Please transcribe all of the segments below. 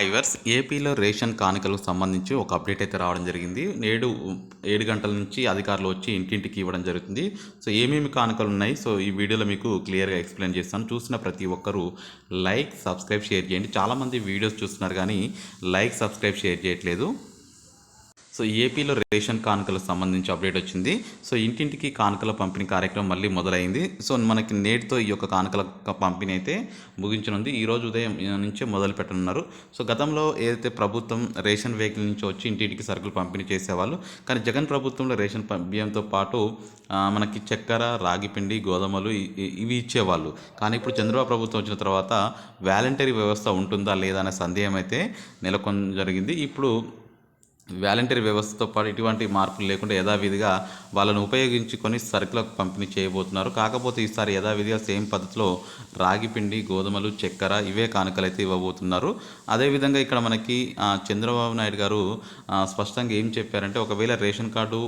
Drivers ఏపీలో ration కానుకలకు సంబంధించి ఒక అప్డేట్ అయితే రావడం జరిగింది. నేడు ఏడు గంటల నుంచి అధికారులు వచ్చి ఇంటింటికి ఇవ్వడం జరుగుతుంది. సో ఏమేమి కానుకలు ఉన్నాయి? సో ఈ వీడియోలో మీకు క్లియర్గా ఎక్స్ప్లెయిన్ చేస్తాను. చూసిన ప్రతి ఒక్కరూ లైక్ సబ్స్క్రైబ్ షేర్ చేయండి. చాలామంది వీడియోస్ చూస్తున్నారు కానీ లైక్ సబ్స్క్రైబ్ షేర్ చేయట్లేదు. సో ఏపీలో రేషన్ కానుకలకు సంబంధించి అప్డేట్ వచ్చింది. సో ఇంటింటికి కానుకల పంపిణీ కార్యక్రమం మళ్ళీ మొదలైంది. సో మనకి నేటితో ఈ యొక్క కానుకల పంపిణీ అయితే ముగించనుంది. ఈ రోజు ఉదయం నుంచే మొదలు పెట్టనున్నారు. సో గతంలో ఏదైతే ప్రభుత్వం రేషన్ వెహికల్ నుంచి వచ్చి ఇంటింటికి సరుకులు పంపిణీ చేసేవాళ్ళు కానీ జగన్ ప్రభుత్వంలో రేషన్ బియ్యంతో పాటు మనకి చక్కెర రాగిపిండి గోధుమలు ఇవి ఇచ్చేవాళ్ళు. కానీ ఇప్పుడు చంద్రబాబు ప్రభుత్వం వచ్చిన తర్వాత వాలంటరీ వ్యవస్థ ఉంటుందా లేదా అనే సందేహం అయితే నెలకొని జరిగింది. ఇప్పుడు వాలంటీర్ వ్యవస్థతో పాటు ఇటువంటి మార్పులు లేకుండా యథావిధిగా వాళ్ళను ఉపయోగించుకొని సరుకులకు పంపిణీ చేయబోతున్నారు. కాకపోతే ఈసారి యథావిధిగా సేమ్ పద్ధతిలో రాగి పిండి గోధుమలు చక్కెర ఇవే కానుకలు అయితే ఇవ్వబోతున్నారు అదేవిధంగా ఇక్కడ మనకి చంద్రబాబు నాయుడు గారు స్పష్టంగా ఏం చెప్పారంటే ఒకవేళ రేషన్ కార్డు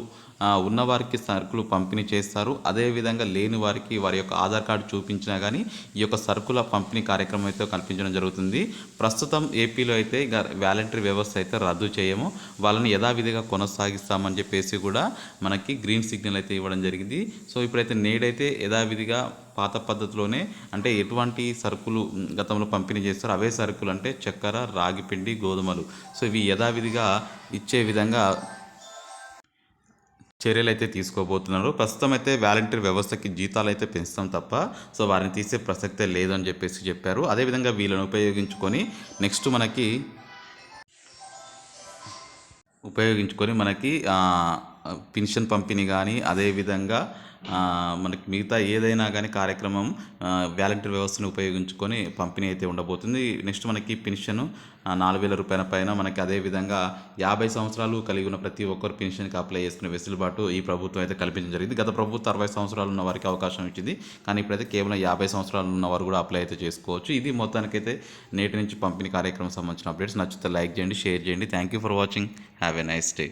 ఉన్నవారికి సరుకులు పంపిణీ చేస్తారు. అదేవిధంగా లేని వారికి వారి యొక్క ఆధార్ కార్డు చూపించినా కానీ ఈ యొక్క సరుకుల పంపిణీ కార్యక్రమం అయితే కల్పించడం జరుగుతుంది. ప్రస్తుతం ఏపీలో అయితే ఇక వాలంటరీ వ్యవస్థ అయితే రద్దు చేయము. వాళ్ళని యథావిధిగా కొనసాగిస్తామని చెప్పేసి కూడా మనకి గ్రీన్ సిగ్నల్ అయితే ఇవ్వడం జరిగింది. సో ఇప్పుడైతే నేడైతే యథావిధిగా పాత పద్ధతిలోనే అంటే ఎటువంటి సరుకులు గతంలో పంపిణీ చేస్తారో అవే సరుకులు అంటే చక్కెర రాగి పిండి గోధుమలు. సో ఇవి యథావిధిగా ఇచ్చే విధంగా చర్యలు అయితే తీసుకోబోతున్నారు. ప్రస్తుతం అయితే వాలంటీర్ వ్యవస్థకి జీతాలు అయితే పెంచుతాం తప్ప సో వారిని తీసే ప్రసక్తే లేదని చెప్పేసి చెప్పారు. అదేవిధంగా వీళ్ళని ఉపయోగించుకొని నెక్స్ట్ మనకి ఉపయోగించుకొని మనకి పెన్షన్ పంపిణీ కానీ అదేవిధంగా మనకి మిగతా ఏదైనా కానీ కార్యక్రమం వాలంటీర్ వ్యవస్థను ఉపయోగించుకొని పంపిణీ అయితే ఉండబోతుంది. నెక్స్ట్ మనకి పెన్షన్ నాలుగు వేల రూపాయల పైన మనకి అదేవిధంగా యాభై సంవత్సరాలు కలిగి ఉన్న ప్రతి ఒక్కరు పెన్షన్కి అప్లై చేసుకునే వెసులుబాటు ఈ ప్రభుత్వం అయితే కల్పించడం జరిగింది. గత ప్రభుత్వం అరవై సంవత్సరాలు ఉన్న వారికి అవకాశం ఇచ్చింది. కానీ ఇప్పుడైతే కేవలం యాభై సంవత్సరాలు ఉన్న వారు కూడా అప్లై అయితే చేసుకోవచ్చు. ఇది మొత్తానికైతే నేటి నుంచి పంపిణీ కార్యక్రమం సంబంధించిన అప్డేట్స్. నచ్చితే లైక్ చేయండి షేర్ చేయండి. Thank you for watching have a nice day